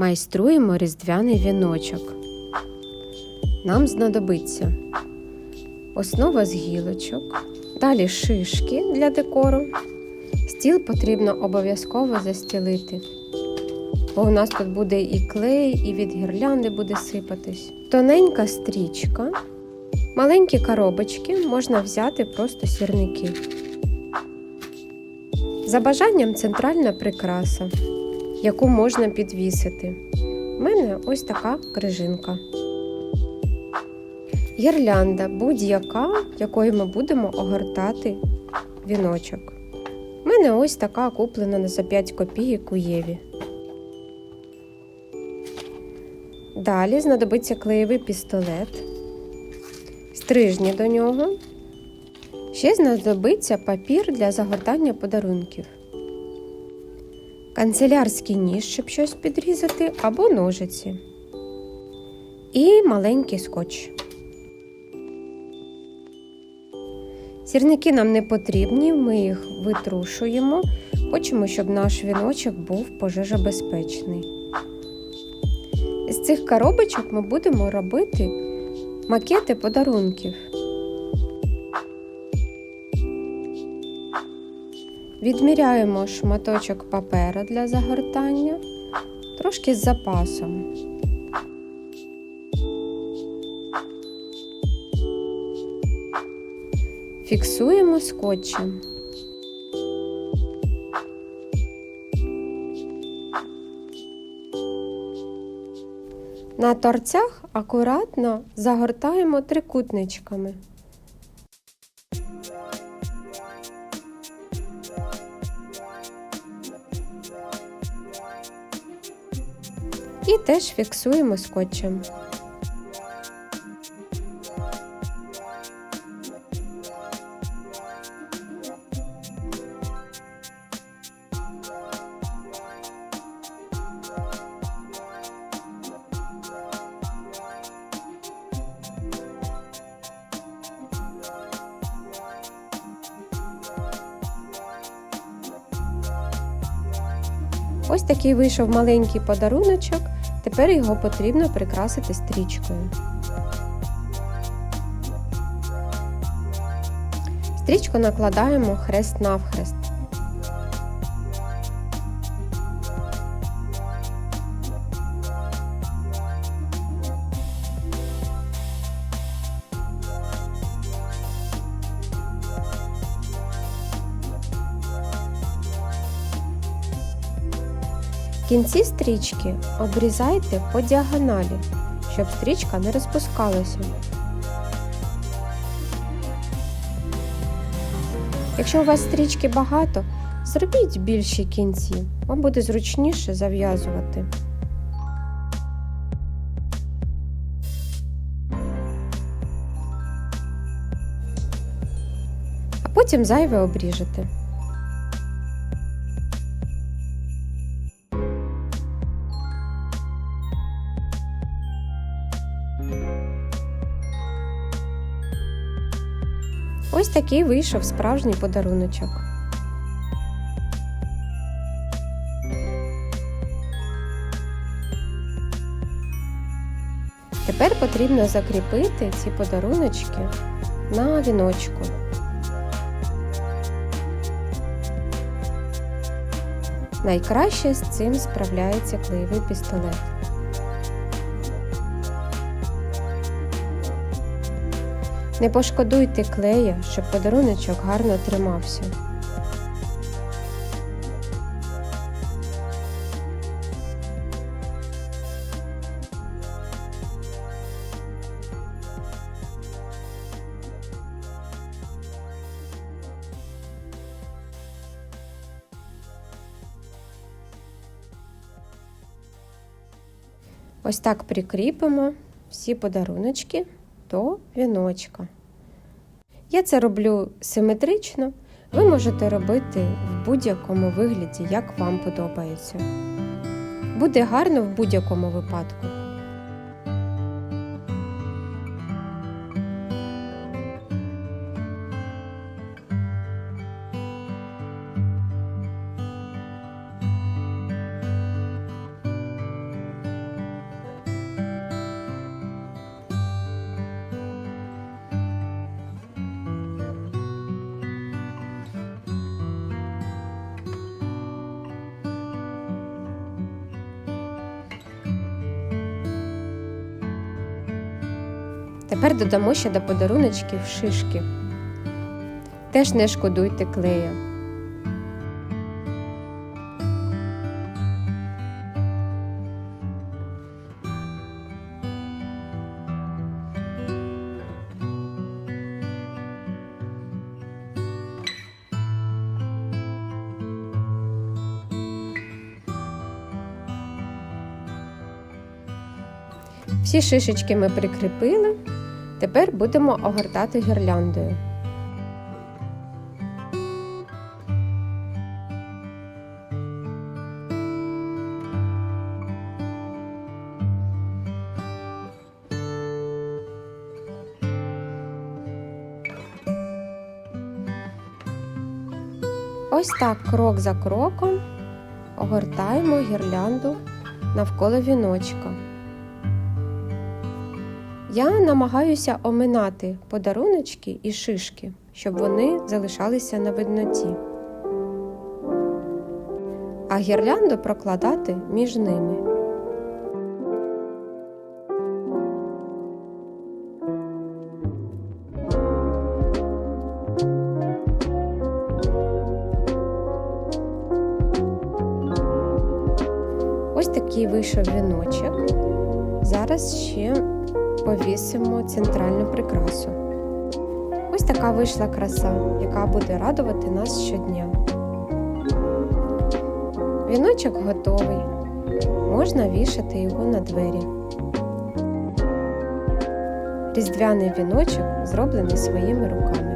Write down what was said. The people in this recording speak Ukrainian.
Майструємо різдвяний віночок. Нам знадобиться основа з гілочок, далі шишки для декору. Стіл потрібно обов'язково застілити, бо у нас тут буде і клей, і від гірлянди буде сипатись. Тоненька стрічка, маленькі коробочки можна взяти просто сірники. За бажанням центральна прикраса, яку можна підвісити. У мене ось така крижинка. Гірлянда будь-яка, якою ми будемо огортати віночок. У мене ось така куплена за 5 копійок у Єві. Далі знадобиться клеєвий пістолет, стрижні до нього. Ще знадобиться папір для загортання подарунків, канцелярський ніж, щоб щось підрізати, або ножиці. І маленький скотч. Сірники нам не потрібні, ми їх витрушуємо. Хочемо, щоб наш віночок був пожежобезпечний. З цих коробочок ми будемо робити макети подарунків. Відміряємо шматочок паперу для загортання, трошки з запасом. Фіксуємо скотчем. На торцях акуратно загортаємо трикутничками. І теж фіксуємо скотчем. Ось такий вийшов маленький подаруночок. Тепер його потрібно прикрасити стрічкою. Стрічку накладаємо хрест Кінці стрічки обрізайте по діагоналі, щоб стрічка не розпускалася. Якщо у вас стрічки багато, зробіть більші кінці, вам буде зручніше зав'язувати. А потім зайве обріжете. Ось такий вийшов справжній подаруночок. Тепер потрібно закріпити ці подаруночки на віночку. Найкраще з цим справляється клеєвий пістолет. Не пошкодуйте клея, щоб подаруночок гарно тримався. Ось так прикріпимо всі подаруночки до віночка. Я це роблю симетрично. Ви можете робити в будь-якому вигляді, як вам подобається. Буде гарно в будь-якому випадку. Тепер додамо ще до подаруночків шишки. Теж не шкодуйте клея. Всі шишечки ми прикріпили. Тепер будемо огортати гірляндою. Ось так крок за кроком огортаємо гірлянду навколо віночка. Я намагаюся оминати подаруночки і шишки, щоб вони залишалися на видноті. А гірлянду прокладати між ними. Ось такий вийшов віночок. Зараз ще повісимо центральну прикрасу. Ось така вийшла краса, яка буде радувати нас щодня. Віночок готовий. Можна вішати його на двері. Різдвяний віночок зроблений своїми руками.